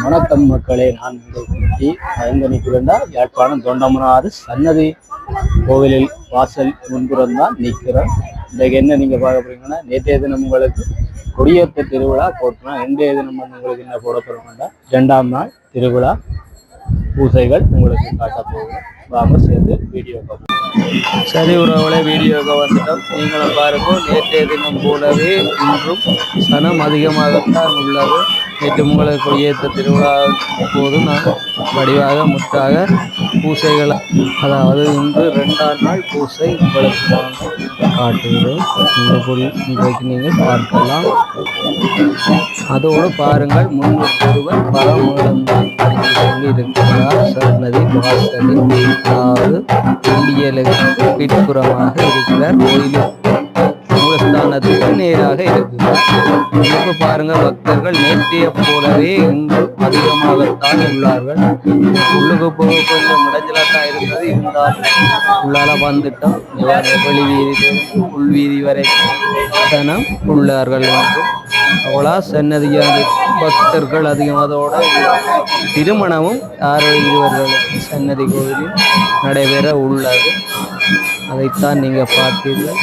வணக்கம் மக்களே நான் உங்கள் குட்டி ஐந்து யாழ்ப்பாணம் தொண்டமனாறு சன்னதி கோவிலில் வாசல் முன்புறம் தான் நிற்கிறேன் இன்றைக்கு என்ன நீங்க பார்க்க போறீங்கன்னா நேற்றைய தினம் உங்களுக்கு கொடியேற்ற திருவிழா போட்டோம். இன்றைய தினம் வந்து உங்களுக்கு என்ன போட போகிறோம்னா ரெண்டாம் நாள் திருவிழா பூசைகள் உங்களுக்கு காட்ட போகிறோம். வாங்க சேர்ந்து வீடியோ பார்ப்போம். சரி உறவுகளே வீடியோக்கு வந்துட்டோம். நீங்களும் பாருங்க நேற்றைய தினம் போலவே இன்றும் சனம் அதிகமாகத்தான் உள்ளது. நேற்று உங்களுக்கு கொடியேற்ற திருவிழா போது நான் வடிவாக முற்றாக பூசைகள் அதாவது இன்று ரெண்டாம் நாள் பூசை உங்களுக்கு நான் காட்டுகிறேன். இந்த பொருள் இன்றைக்கு நீங்கள் பார்க்கலாம். அதோடு பாருங்கள் முன்பு ஒருவர் பரமூலம் தான் படித்துக் கொண்டு இருக்கிறார் சன்னதி வாசலில் அதாவது இந்தியலுக்கு பின்புறமாக இருக்கிறார். கோயிலுக்கு மூலஸ்தானத்துக்கு நேராக இருக்கும். இங்கு பாருங்க பக்தர்கள் நேற்றைய போலவே இங்கு அதிகமாகத்தான் உள்ளார்கள். உள்ளுக்கு போக கொஞ்சம் முடஞ்சலாக தான் இருந்தது. இருந்தால் உள்ளால வந்துட்டோம். வெளி வீதி உள் வீதி வரை தனம் உள்ளார்கள் என்றும். அவ்வளோ சன்னதியாக பக்தர்கள் அதிகம் அதோட திருமணமும் ஆரோக்கியவர்களுக்கு சன்னதி கோவிலில் நடைபெற உள்ளது. அதைத்தான் நீங்கள் பார்த்தீர்கள்.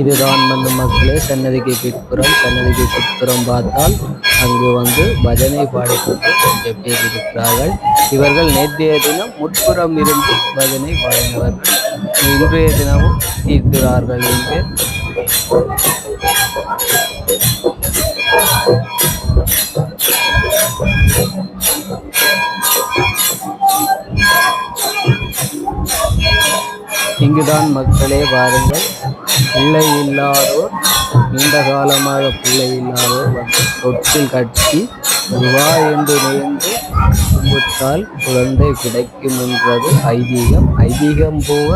இதுதான் வந்து மக்களே சன்னதிக்கு பிற்புறம் சன்னதிக்கு பிற்புறம் பார்த்தால் அங்கு வந்து பஜனை பாடிக்கொண்டு கொஞ்சம் பேர் இருக்கிறார்கள் இவர்கள் நேற்றைய தினம் முற்புறம் இருந்து பஜனை பாடினவர்கள். இன்றைய தினமும் தீர்க்கிறார்கள் இங்கு. இங்குதான் மக்களே பாருங்கள் பிள்ளை இல்லாதோர் நீண்ட காலமாக பிள்ளை இல்லாதோர் வந்து தொட்டில் கட்டி ரூபா என்று நேர்ந்து கும்பிட்டால் குழந்தை கிடைக்கும் என்றது ஐதீகம். ஐதீகம் போக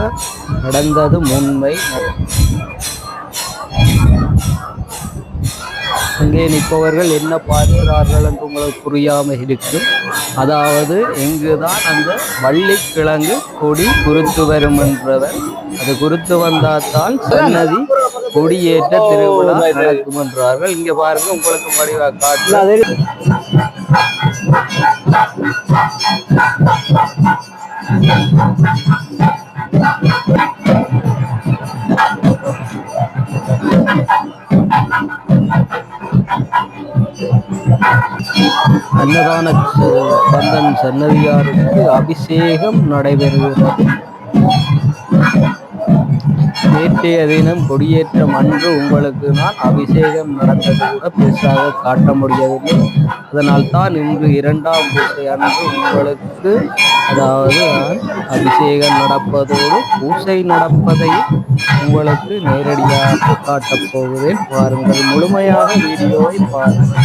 நடந்தது உண்மை அங்கே நிற்பவர்கள் என்ன பார்க்கிறார்கள் என்று உங்களுக்கு புரியாமல் இருக்கும். அதாவது இங்குதான் அந்த வள்ளிக்கிழங்கு கொடி குருத்து வரும் என்றவர் அது குருத்து வந்தால்தான் சன்னதி கொடியேற்ற திருவிழா நடக்கும் என்றார்கள். இங்க பாருங்க உங்களுக்கு படிவா காட்டு சன்னதியாருக்கு அபிஷேகம் நடைபெறுகிறது. நேற்றைய தினம் கொடியேற்றம் அன்று உங்களுக்கு நான் அபிஷேகம் நடந்தது கூட பெருசாக காட்ட முடியவில்லை. அதனால் தான் இன்று இரண்டாம் பூசை அன்று உங்களுக்கு அதாவது அபிஷேகம் நடப்பதோடு பூசை நடப்பதையும் உங்களுக்கு நேரடியாக காட்டப் போகிறேன். பாருங்கள் முழுமையாக வீடியோவை பாருங்கள்.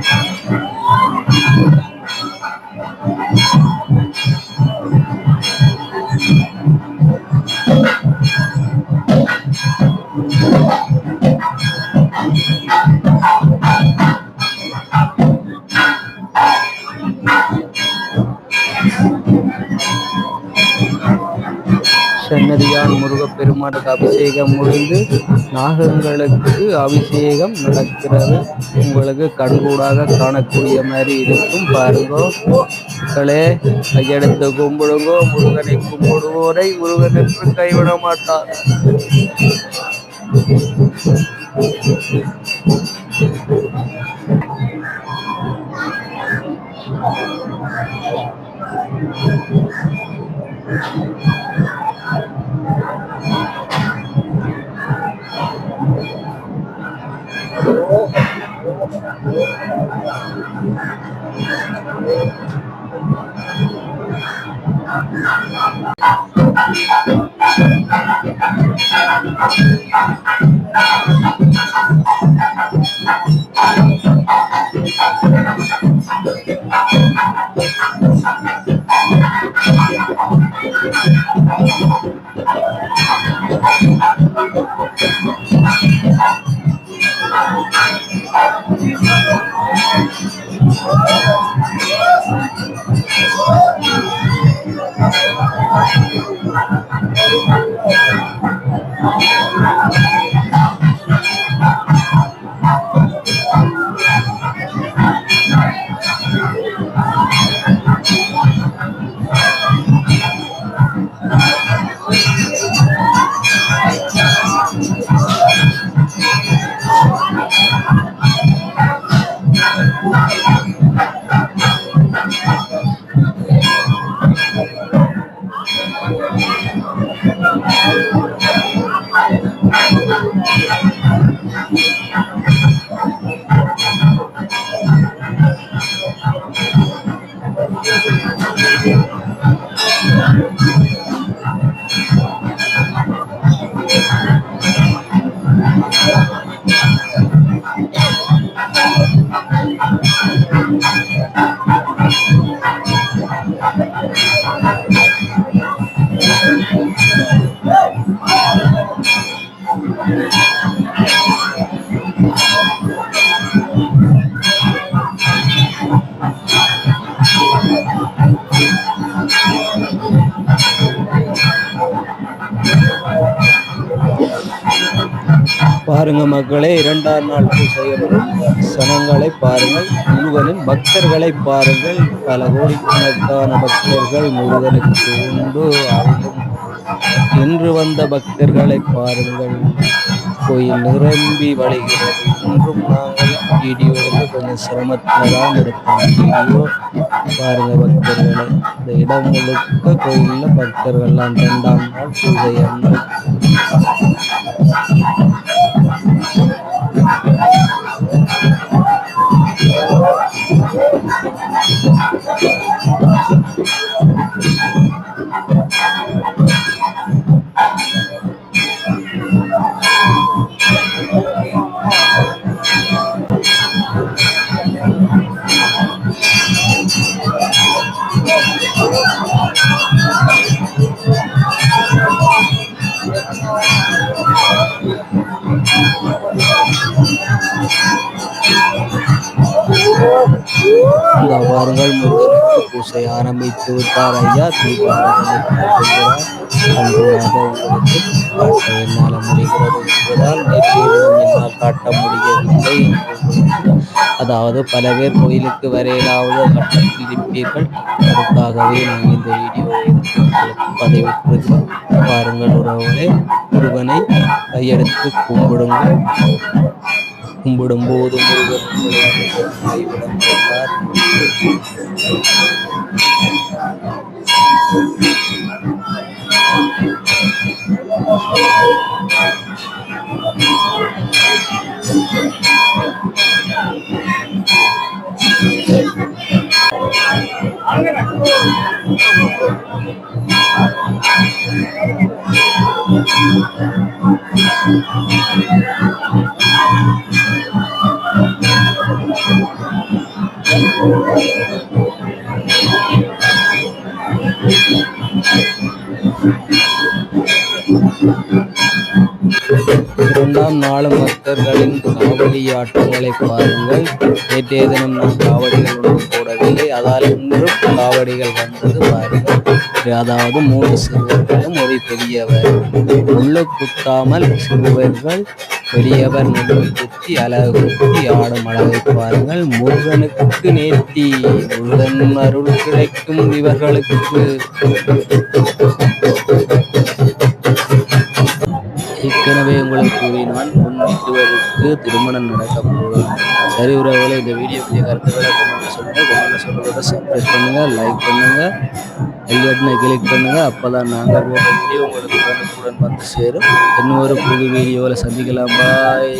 Thank you. சன்னதியான் முருகப்பெருமானுக்கு அபிஷேகம் முடிந்து நாகங்களுக்கு அபிஷேகம் நடக்கிறது. உங்களுக்கு கண்கூடாக காணக்கூடிய மாதிரி இருக்கும். பாருங்க. மக்களே கையெடுத்து கும்பிடுங்கோ. முருகனை கும்பிடுவோரை முருகன் என்று கைவிட மாட்டார் பாருங்க மக்களே இரண்டாம் நாள் செய்யப்படும். சனங்களை பாருங்கள் முருகனின் பக்தர்களை பாருங்கள். பல கோடிக்கணக்கான பக்தர்கள் முருகனுக்கு உண்டு அதிலும் இன்று வந்த பக்தர்களை பாருங்கள். கோயில் நிரம்பி வழிகிறது. இன்றும் நாங்கள் வீடியோ வந்து கொஞ்சம் சிரமத்தில் தான் எடுத்தோம் வீடியோ பக்தர்களை. இந்த இடம் முழுக்க கோயிலில் பக்தர்கள்லாம் ரெண்டாம் நாள் பூஜை அன்று முருகனுக்கு பூசை ஆரம்பித்து விட்டார் ஐயா. தீபாவளி உங்களுக்கு காட்ட என்னால் முடிகிறது என்பதால் நேற்று என்னால் காட்ட முடியவில்லை அதாவது பல பேர் கோயிலுக்கு வரையிலாவது கட்டத்தில் இருப்பீர்கள். அதுக்காகவே நான் இந்த வீடியோவை பதிவிட்டிருக்கோம் பாருங்கள் உறவுகளை முருகனை கையெடுத்து கும்பிடுங்கள் கும்பிடும்போது முருகன் உங்களை கைவிட மாட்டார் இரண்டாம் நாளும் பக்தர்களின் காவடி ஆட்டங்களை பாருங்கள். நேற்றைய தினம் நான் காவடிகள் ஒன்று போடவில்லை. அதால் இன்றும் காவடிகள் வந்தது பாருங்கள். அதாவது மூன்று சிறுவர்களும் ஒரு பெரியவர். உள்ள குத்தாமல் சிறுவர்கள் பெரியவர் நெல்லு குத்தி அழகு குத்தி ஆடும் அழகை பாருங்கள். முருகனுக்கு நேர்த்தி முருகன் அருள் கிடைக்கும் இவர்களுக்கு. ஏற்கனவே உங்களுக்கு கூறினான் உன் இருவருக்கு திருமணம் நடக்க போகுது. சரி உறவுகளை இந்த வீடியோ பற்றிய கருத்துக்களை கமெண்ட் சொல்லுங்கள் கமெண்ட் சொல்கிறத சப்ஸ்கிரைப் பண்ணுங்கள் லைக் பண்ணுங்கள் பெல் கிளிக் பண்ணுங்கள் அப்போ தான் நாங்கள் போகிற வீடியோ உங்களுக்கு உடனுக்குடன் வந்து சேரும். இன்னொரு புது வீடியோவில் சந்திக்கலாம். பாய்